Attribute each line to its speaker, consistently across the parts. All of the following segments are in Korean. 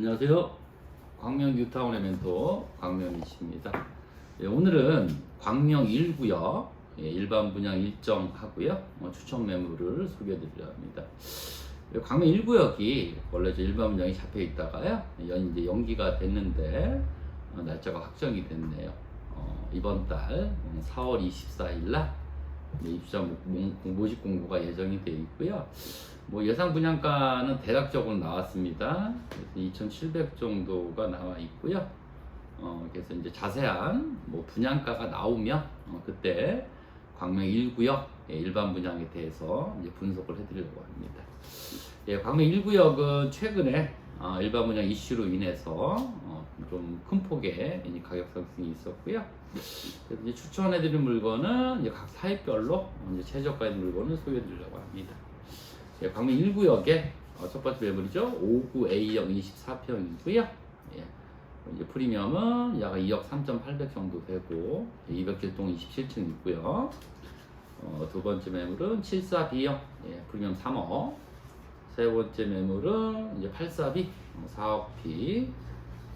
Speaker 1: 안녕하세요. 광명 뉴타운의 멘토 광명이십니다. 예, 오늘은 광명 1구역 예, 일반 분양 일정 하고요. 어, 추천 매물을 소개해드리려 합니다. 예, 광명 1구역이 원래 저 일반 분양이 잡혀 있다가요. 연, 이제 연기가 됐는데 어, 날짜가 확정이 됐네요. 어, 이번 달 음, 4월 24일 날 입주자 모- 모- 모집 공고가 예정이 되어 있고요. 뭐 예상 분양가는 대략적으로 나왔습니다. 그래서 2,700 정도가 나와 있고요. 어, 그래서 이제 자세한 뭐 분양가가 나오면 어, 그때 광명 1구역 예, 일반 분양에 대해서 이제 분석을 해드리려고 합니다. 예, 광명 1구역은 최근에 어, 일반 분양 이슈로 인해서 어, 좀 큰 폭의 가격 상승이 있었고요. 이제 추천해드린 물건은 이제 각 사입별로 이제 최저가의 물건을 소개해드리려고 합니다. 예, 광명 1구역의 어, 첫 번째 매물이죠. 59A형 24평이고요. 예. 이제 프리미엄은 약 2억 3,800 정도 되고 207동 27층 있고요. 어, 두 번째 매물은 74B형 예, 프리미엄 3억. 세 번째 매물은 이제 84B 4억 B.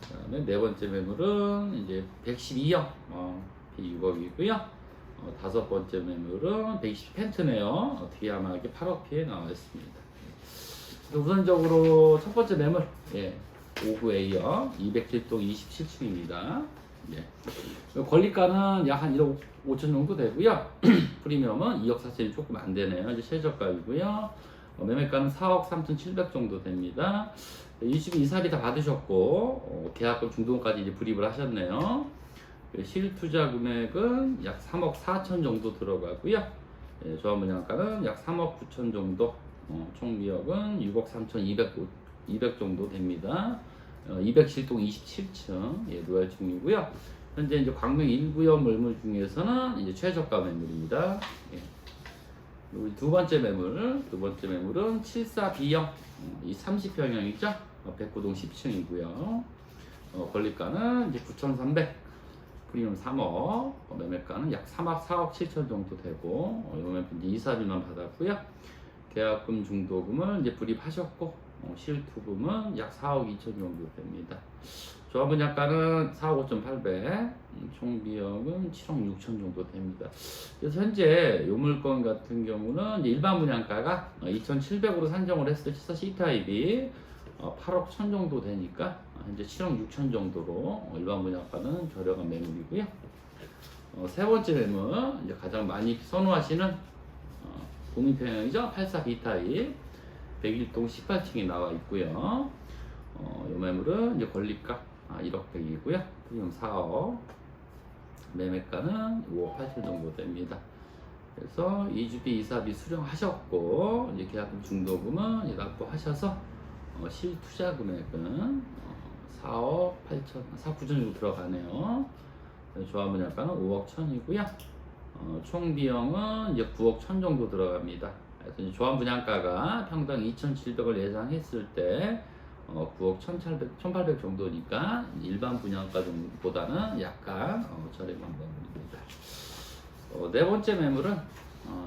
Speaker 1: 그 다음에 네 번째 매물은 이제 112형 어, B 6억이고요. 어, 다섯 번째 매물은 120 펜트네요. 아마 이렇게 8억 피해 나와 있습니다. 우선적으로 첫 번째 매물, 예, 59A요. 207동 27층입니다. 예. 권리가는 약 한 1억 5천 정도 되고요. 프리미엄은 2억 4천이 조금 안 되네요. 이제 최저가이고요. 어, 매매가는 4억 3,700 정도 됩니다. 22살이 다 받으셨고, 어, 계약금 중도금까지 이제 불입을 하셨네요. 그 실투자 금액은 약 3억 4천 정도 들어가고요. 예, 조합 분양가는 약 3억 9천 정도, 어, 총 미역은 6억 3천 200, 200 정도 됩니다. 어, 207동 27층 예, 노열층이고요. 현재 이제 광명 1구역 매물 중에서는 이제 최저가 매물입니다. 예. 그리고 두 번째 매물, 두 번째 매물은 74B형, 이 30평형이죠. 어, 백구동 10층이고요. 어, 권리가는 이제 9,300, 프리미엄 3억, 어, 매매가는 약 3억 4억 7천 정도 되고, 어, 이번에 이사비만 받았고요. 계약금 중도금을 이제 불입하셨고, 어, 실투금은 약 4억 2천 정도 됩니다. 조합 분양가는 4억 5,800, 음, 총 비용은 7억 6천 정도 됩니다. 그래서 현재 요 물건 같은 경우는 일반 분양가가 2,700으로 산정을 했을 때 시사 C타입이 어, 8억 1천 정도 되니까 어, 현재 7억 6천 정도로 어, 일반 분양가는 저렴한 매물이고요. 어, 세 번째 매물 이제 가장 많이 선호하시는 어, 국민평형이죠. 84B 타입 101동 18층이 나와 있고요. 어, 이 매물은 이제 권리가 아, 1억 100이고요. 프리미엄 4억. 매매가는 5억 8천 정도 됩니다. 그래서 2주비 이사비 수령하셨고 이제 계약금 중도금은 납부하셔서 어, 실투자 금액은 어, 4억 8천, 4억 9천 정도 들어가네요. 조합 분양가는 5억 1천이고요. 어, 총 비용은 이제 9억 1천 정도 들어갑니다. 그래서 조합 분양가가 평당 2,700을 예상했을 때 어, 9억 1,800, 1,800 정도니까 일반 분양가 정도보다는 약간 어, 저렴한 매물입니다. 어, 네 번째 매물은 어,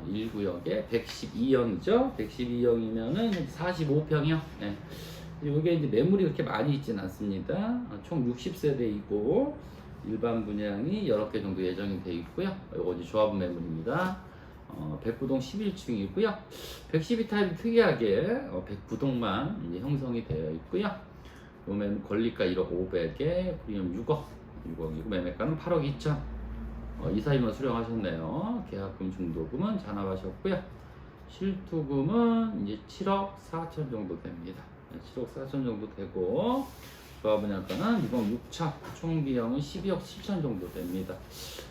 Speaker 1: 1구역에 112형이죠. 112형이면은 45평이요. 네. 이게 이제 매물이 그렇게 많이 있진 않습니다. 어, 총 60세대이고 일반 분양이 여러 개 정도 예정이 되어 있고요. 이거 이제 조합 매물입니다. 어, 백구동 11층이고요. 112 타입이 특이하게 어, 백구동만 이제 형성이 되어 있고요. 요 매물 권리가 1억 500에 프리미엄 6억, 6억이고 매매가는 8억 2천. 어, 이사임을 수령하셨네요. 계약금 중도금은 잔압하셨고요. 실투금은 이제 7억 4천 정도 됩니다. 네, 7억 4천 정도 되고 조합 분양가는 6억 6천, 총 비용은 12억 7천 정도 됩니다.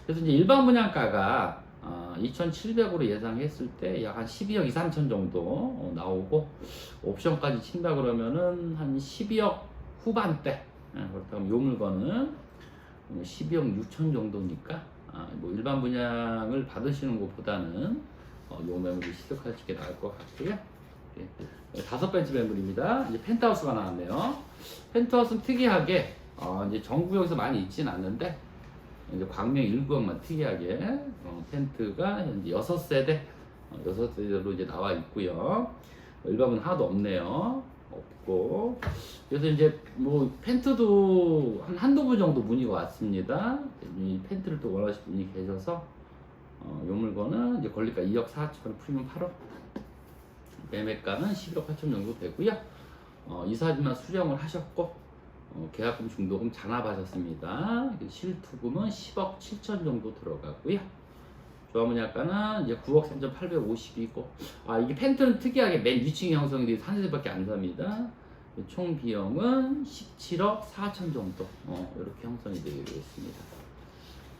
Speaker 1: 그래서 이제 일반 분양가가 어, 2,700으로 예상했을 때 약 한 12억 2, 3천 정도 어, 나오고 옵션까지 친다 그러면은 한 12억 후반대 예, 그렇다면 요 물건은 12억 6천 정도니까 아, 뭐 일반 분양을 받으시는 것보다는 어, 요 매물을 시작하시는 게 나을 것 같고요. 예. 다섯 번째 매물입니다. 이제 펜트하우스가 나왔네요. 펜트하우스는 특이하게 어, 이제 전국역에서 많이 있진 않는데 이제 광명 1구역만 특이하게 어, 텐트가 현재 6세대 어, 6세대로 이제 나와 있고요. 일반은 하나도 없네요. 없고 그래서 이제 뭐 펜트도 한 한두 분 정도 문의가 왔습니다. 이 펜트를 또 원하시는 분이 계셔서 어, 요 물건은 이제 권리가 2억 4천 프리미엄 8억 매매가는 11억 8천 정도 되고요. 어, 이사지만 수령을 하셨고 어, 계약금 중도금 잔압하셨습니다. 실투금은 10억 7천 정도 들어가고요. 조합문약가는 이제 9억 3,850이고 아 이게 펜트는 특이하게 맨 위층 형성이 돼서 한 세대밖에 안 삽니다. 총 비용은 17억 4천 정도 어, 이렇게 형성이 되어 있습니다.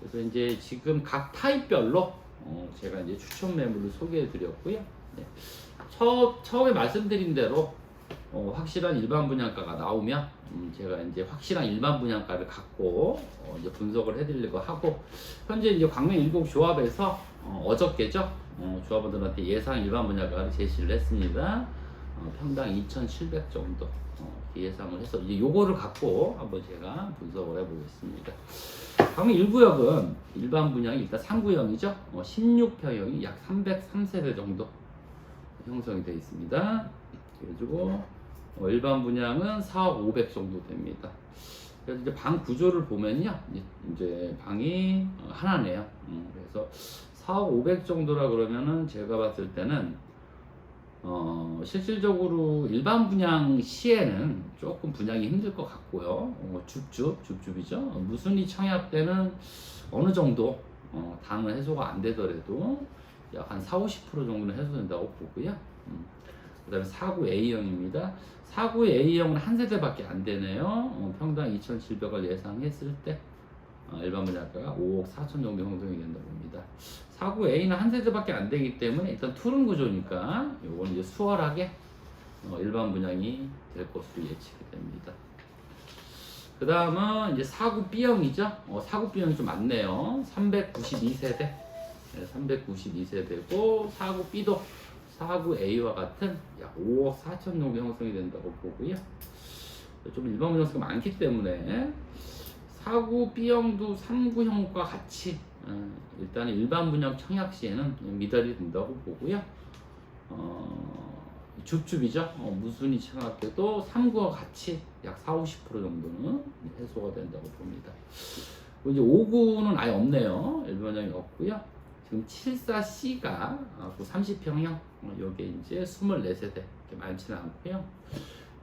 Speaker 1: 그래서 이제 지금 각 타입별로 어, 제가 이제 추천 매물을 소개해 드렸고요. 네. 처, 처음에 말씀드린 대로 어, 확실한 일반 분양가가 나오면 음, 제가 이제 확실한 일반 분양가를 갖고 어, 이제 분석을 해드리려고 하고 현재 이제 광명 일곱 조합에서 어, 어저께죠 어, 조합원들한테 예상 일반 분양가를 제시를 했습니다. 어, 평당 2,700 정도 어, 예상을 해서 이제 요거를 갖고 한번 제가 분석을 해보겠습니다. 광명 1구역은 일반 분양이 일단 3구형이죠. 어, 16평형이 약 303세대 정도 형성이 되어 있습니다. 그래가지고 어, 일반 분양은 4억 500 정도 됩니다. 그래서 이제 방 구조를 보면요, 이제- 방이 어, 하나네요. 음, 그래서 4억 500 정도라 그러면은 제가 봤을 때는 어, 실질적으로 일반 분양 시에는 조금 분양이 힘들 것 같고요. 어, 줍줍, 줍줍이죠. 어, 무순위 청약 때는 어느 정도 어, 당은 해소가 안 되더라도 약 한 4, 50% 정도는 해소된다고 보고요. 음. 그 다음에 4구 A형입니다. 4구 A형은 한 세대밖에 안 되네요. 어, 평당 2,700을 예상했을 때 어, 일반 분양가가 5억 4천 정도 형성이 된다고 봅니다. 4구 A는 한 세대밖에 안 되기 때문에 일단 투룸 구조니까 이건 이제 수월하게 어, 일반 분양이 될 것으로 예측이 됩니다. 그 다음은 이제 4구 B형이죠. 어, 4구 B형이 좀 많네요. 392세대. 392세대고 4구 B도 4구 A와 같은 약 5억 4천 정도 형성이 된다고 보고요. 좀 일반 분양수가 많기 때문에 4구 B형도 3구형과 같이 어, 일단 일반 분양 청약 시에는 미달이 된다고 보고요. 어, 줍줍이죠. 어, 무순위 청약 때도 3구와 같이 약 4, 50% 정도는 해소가 된다고 봅니다. 이제 5구는 아예 없네요. 일반 분양이 없고요. 지금 74C가 그 30평형 어, 요게 이제 24세대 이렇게 많지는 않고요.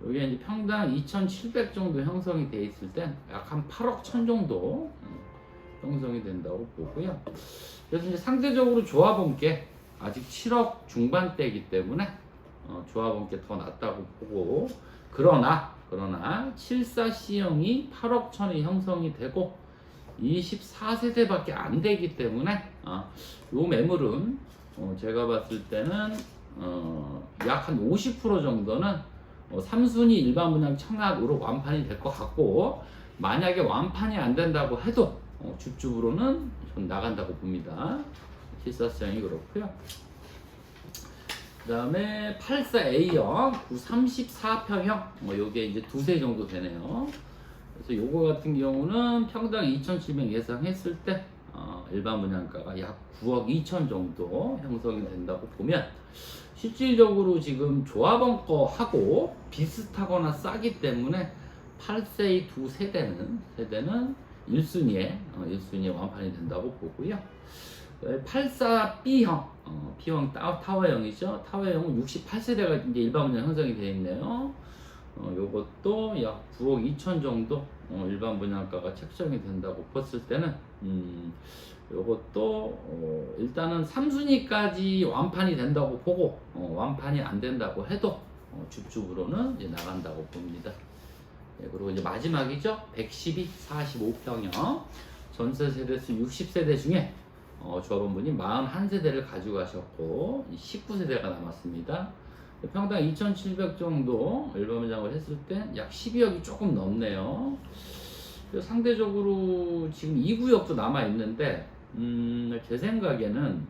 Speaker 1: 요게 이제 평당 2,700 정도 형성이 돼 있을 땐 약 한 8억 천 정도 음, 형성이 된다고 보고요. 그래서 이제 상대적으로 조합원께 아직 7억 중반대이기 때문에 어, 조합원께 더 낫다고 보고 그러나 그러나 74C형이 8억 천이 형성이 되고 24세대밖에 안 되기 때문에 어, 요 매물은 어, 제가 봤을 때는 어, 약 한 50% 정도는 어, 3순위 일반 분양 청약으로 완판이 될 것 같고 만약에 완판이 안 된다고 해도 어, 줍줍으로는 좀 나간다고 봅니다. 74시장이 그렇고요. 그 다음에 84A형 934평형 뭐 요게 이제 두세 정도 되네요. 그래서 요거 같은 경우는 평당 2,700 예상했을 때 어, 일반 분양가가 약 9억 2천 정도 형성이 된다고 보면 실질적으로 지금 조합원 거 하고 비슷하거나 싸기 때문에 8세의 두 세대는 세대는 1순위에 어, 1순위에 완판이 된다고 보고요. 84B형 어, B형 타- 타워형이죠. 타워형은 68세대가 이제 일반 분양 형성이 되어 있네요. 어, 요것도 약 9억 2천 정도 어, 일반 분양가가 책정이 된다고 봤을 때는 음, 요것도 어, 일단은 3순위까지 완판이 된다고 보고 어, 완판이 안 된다고 해도 어, 줍줍으로는 이제 나간다고 봅니다. 네, 그리고 이제 마지막이죠. 112, 45평형 전세 세대수 60세대 중에 어, 조합원분이 41세대를 가지고 가셨고 19세대가 남았습니다. 평당 2,700 정도 일반 분양을 했을 때 약 12억이 조금 넘네요. 상대적으로 지금 2구역도 남아 있는데 음, 제 생각에는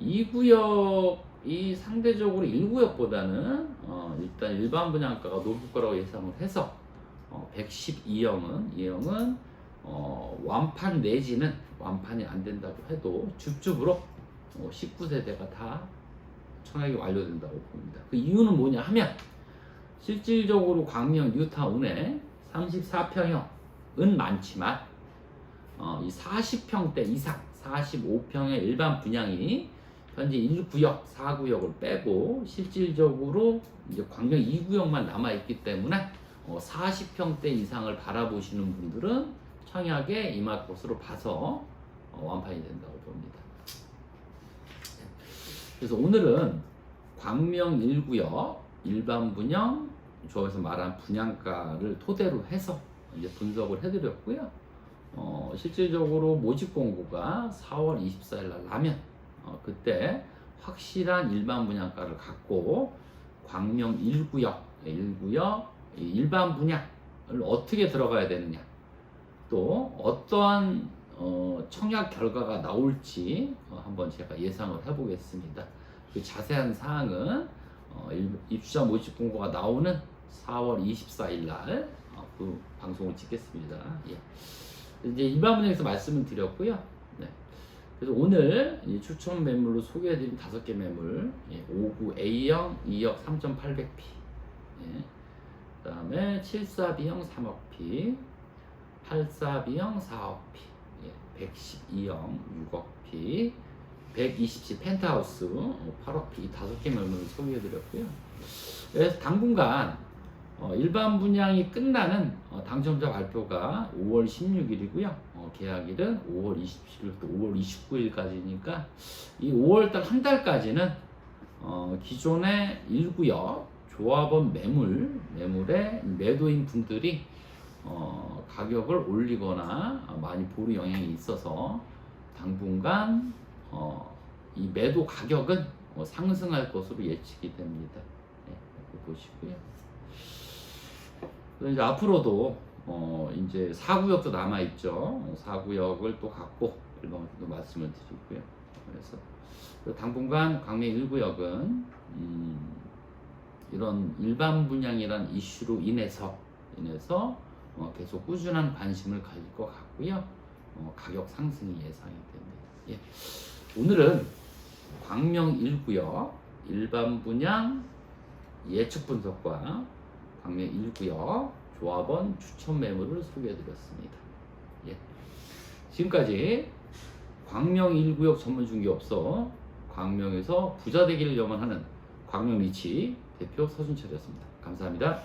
Speaker 1: 2구역이 상대적으로 1구역보다는 어, 일단 일반 분양가가 높을 거라고 예상을 해서 어, 112형은 이 형은 어, 완판 내지는 완판이 안 된다고 해도 줍줍으로 어, 19세대가 다 청약이 완료된다고 봅니다. 그 이유는 뭐냐 하면 실질적으로 광명 뉴타운에 34평형은 많지만 어, 이 40평대 이상 45평의 일반 분양이 현재 1구역, 4구역을 빼고 실질적으로 이제 광명 2구역만 남아 있기 때문에 어, 40평대 이상을 바라보시는 분들은 청약에 임할 것으로 봐서 어, 완판이 된다고 봅니다. 그래서 오늘은 광명 1구역 일반 분양 저에서 말한 분양가를 토대로 해서 이제 분석을 해드렸고요. 어, 실질적으로 모집 공고가 4월 24일 날 나면 어, 그때 확실한 일반 분양가를 갖고 광명 1구역, 1구역 일반 분양을 어떻게 들어가야 되느냐 또 어떠한 어, 청약 결과가 나올지 어, 한번 제가 예상을 해보겠습니다. 그 자세한 사항은 어, 일- 입주자 모집 공고가 나오는 4월 24일 날 어, 그 방송을 찍겠습니다. 예. 이제 일반 분양에서 말씀을 드렸고요. 네. 그래서 오늘 이 추천 매물로 소개해드린 다섯 개 매물, 예, 59 A형 2억 3,800p, 예. 그 다음에 74B형 3억p, 84B형 4억p, 예, 112형 6억p, 120시 펜트하우스 8억p 이 다섯 개 매물을 소개해드렸고요. 그래서 당분간 어, 일반 분양이 끝나는 어, 당첨자 발표가 5월 16일이고요. 어, 계약일은 5월 27일부터 5월 29일까지니까 이 5월달 한 달까지는 어, 기존의 1구역 조합원 매물 매물의 매도인 분들이 어, 가격을 올리거나 어, 많이 보류 영향이 있어서 당분간 어, 이 매도 가격은 어, 상승할 것으로 예측이 됩니다. 네, 보시고요. 이제 앞으로도 어 이제 4구역도 남아 있죠. 4구역을 또 갖고 일반적으로 말씀을 드리고요. 그래서 그 당분간 광명 1구역은 음 이런 일반 분양이란 이슈로 인해서 인해서 어 계속 꾸준한 관심을 가질 것 같고요. 어 가격 상승이 예상이 됩니다. 예. 오늘은 광명 1구역 일반 분양 예측 분석과 광명 1구역 조합원 추천 매물을 소개해드렸습니다. 예. 지금까지 광명 1구역 전문 중개업소 광명에서 부자 되기를 염원하는 광명 리치 대표 서준철이었습니다. 감사합니다.